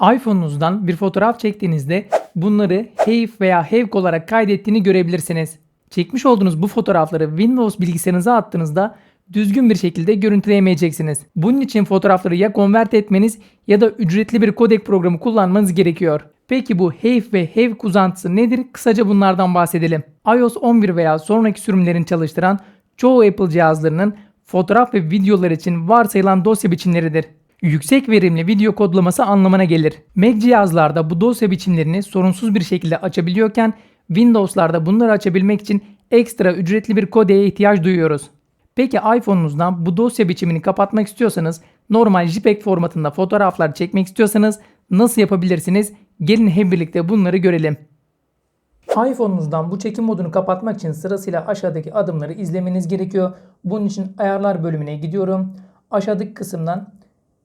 iPhone'unuzdan bir fotoğraf çektiğinizde bunları HEIF veya HEVK olarak kaydettiğini görebilirsiniz. Çekmiş olduğunuz bu fotoğrafları Windows bilgisayarınıza attığınızda düzgün bir şekilde görüntüleyemeyeceksiniz. Bunun için fotoğrafları ya konvert etmeniz ya da ücretli bir kodek programı kullanmanız gerekiyor. Peki bu HEIF ve HEVK uzantısı nedir? Kısaca bunlardan bahsedelim. iOS 11 veya sonraki sürümlerin çalıştıran çoğu Apple cihazlarının fotoğraf ve videolar için varsayılan dosya biçimleridir. Yüksek verimli video kodlaması anlamına gelir. Mac cihazlarda bu dosya biçimlerini sorunsuz bir şekilde açabiliyorken Windows'larda bunları açabilmek için ekstra ücretli bir kodeye ihtiyaç duyuyoruz. Peki iPhone'unuzdan bu dosya biçimini kapatmak istiyorsanız, normal JPEG formatında fotoğraflar çekmek istiyorsanız nasıl yapabilirsiniz? Gelin hep birlikte bunları görelim. iPhone'unuzdan bu çekim modunu kapatmak için sırasıyla aşağıdaki adımları izlemeniz gerekiyor. Bunun için ayarlar bölümüne gidiyorum. Aşağıdaki kısımdan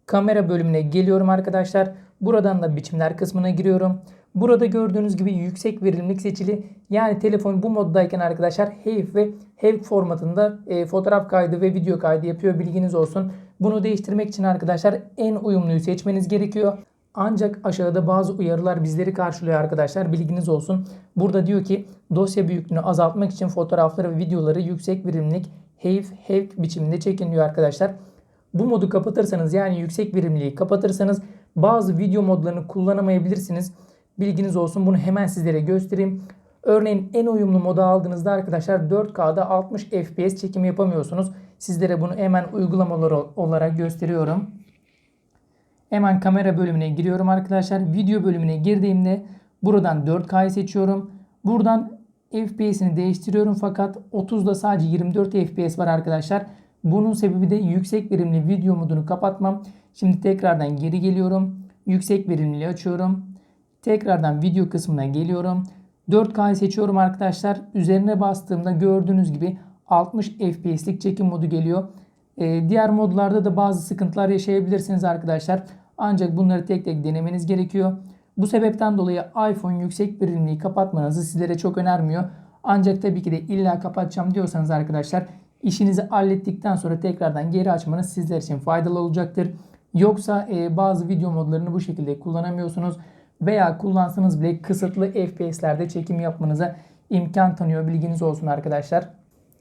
kamera bölümüne geliyorum arkadaşlar. Buradan da biçimler kısmına giriyorum. Burada gördüğünüz gibi yüksek verimlilik seçili. Yani telefon bu moddayken arkadaşlar HEIF ve HEVK formatında e, fotoğraf kaydı ve video kaydı yapıyor. Bilginiz olsun. Bunu değiştirmek için arkadaşlar en uyumluyu seçmeniz gerekiyor. Ancak aşağıda bazı uyarılar bizleri karşılıyor arkadaşlar. Bilginiz olsun. Burada diyor ki dosya büyüklüğünü azaltmak için fotoğrafları ve videoları yüksek verimlilik HEIF, HEVK biçiminde çekin diyor arkadaşlar. Bu modu kapatırsanız yani yüksek verimliliği kapatırsanız bazı video modlarını kullanamayabilirsiniz. Bilginiz olsun bunu hemen sizlere göstereyim. Örneğin en uyumlu moda aldığınızda arkadaşlar 4K'da 60 FPS çekim yapamıyorsunuz. Sizlere bunu hemen uygulamalar olarak gösteriyorum. Hemen kamera bölümüne giriyorum arkadaşlar. Video bölümüne girdiğimde buradan 4K'yı seçiyorum. Buradan FPS'ini değiştiriyorum fakat 30'da sadece 24 FPS var arkadaşlar. Bunun sebebi de yüksek verimli video modunu kapatmam. Şimdi tekrardan geri geliyorum. Yüksek verimliliği açıyorum. Tekrardan video kısmına geliyorum. 4K'yı seçiyorum arkadaşlar. Üzerine bastığımda gördüğünüz gibi 60 FPS'lik çekim modu geliyor. Ee, diğer modlarda da bazı sıkıntılar yaşayabilirsiniz arkadaşlar. Ancak bunları tek tek denemeniz gerekiyor. Bu sebepten dolayı iPhone yüksek verimliliği kapatmanızı sizlere çok önermiyor. Ancak tabii ki de illa kapatacağım diyorsanız arkadaşlar işinizi hallettikten sonra tekrardan geri açmanız sizler için faydalı olacaktır. Yoksa e, bazı video modlarını bu şekilde kullanamıyorsunuz veya kullansanız bile kısıtlı FPS'lerde çekim yapmanıza imkan tanıyor. Bilginiz olsun arkadaşlar.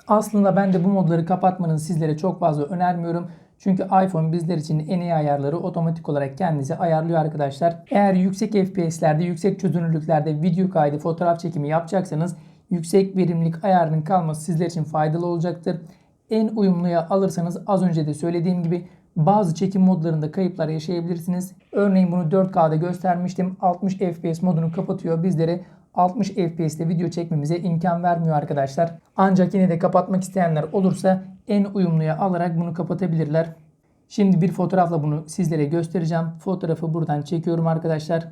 Aslında ben de bu modları kapatmanızı sizlere çok fazla önermiyorum. Çünkü iPhone bizler için en iyi ayarları otomatik olarak kendisi ayarlıyor arkadaşlar. Eğer yüksek FPS'lerde, yüksek çözünürlüklerde video kaydı, fotoğraf çekimi yapacaksanız yüksek verimlilik ayarının kalması sizler için faydalı olacaktır. En uyumluya alırsanız az önce de söylediğim gibi bazı çekim modlarında kayıplar yaşayabilirsiniz. Örneğin bunu 4K'da göstermiştim. 60 FPS modunu kapatıyor. Bizlere 60 FPS'te video çekmemize imkan vermiyor arkadaşlar. Ancak yine de kapatmak isteyenler olursa en uyumluya alarak bunu kapatabilirler. Şimdi bir fotoğrafla bunu sizlere göstereceğim. Fotoğrafı buradan çekiyorum arkadaşlar.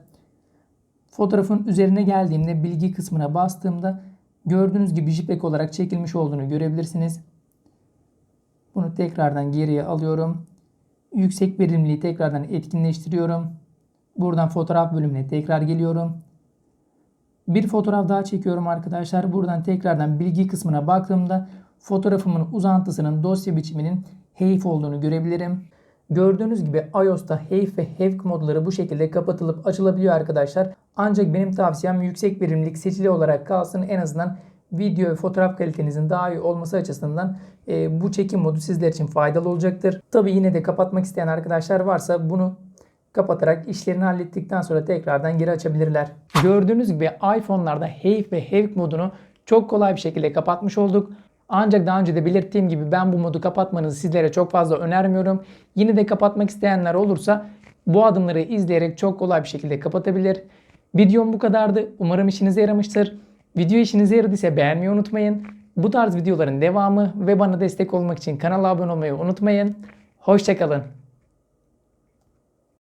Fotoğrafın üzerine geldiğimde bilgi kısmına bastığımda gördüğünüz gibi JPEG olarak çekilmiş olduğunu görebilirsiniz. Bunu tekrardan geriye alıyorum. Yüksek verimliliği tekrardan etkinleştiriyorum. Buradan fotoğraf bölümüne tekrar geliyorum. Bir fotoğraf daha çekiyorum arkadaşlar. Buradan tekrardan bilgi kısmına baktığımda fotoğrafımın uzantısının dosya biçiminin HEIF olduğunu görebilirim. Gördüğünüz gibi iOS'ta HEIF ve HEVK modları bu şekilde kapatılıp açılabiliyor arkadaşlar. Ancak benim tavsiyem yüksek verimlilik seçili olarak kalsın. En azından video ve fotoğraf kalitenizin daha iyi olması açısından e, bu çekim modu sizler için faydalı olacaktır. Tabi yine de kapatmak isteyen arkadaşlar varsa bunu kapatarak işlerini hallettikten sonra tekrardan geri açabilirler. Gördüğünüz gibi iPhone'larda HEIF ve HEVK modunu çok kolay bir şekilde kapatmış olduk. Ancak daha önce de belirttiğim gibi ben bu modu kapatmanızı sizlere çok fazla önermiyorum. Yine de kapatmak isteyenler olursa bu adımları izleyerek çok kolay bir şekilde kapatabilir. Videom bu kadardı. Umarım işinize yaramıştır. Video işinize yaradıysa beğenmeyi unutmayın. Bu tarz videoların devamı ve bana destek olmak için kanala abone olmayı unutmayın. Hoşçakalın.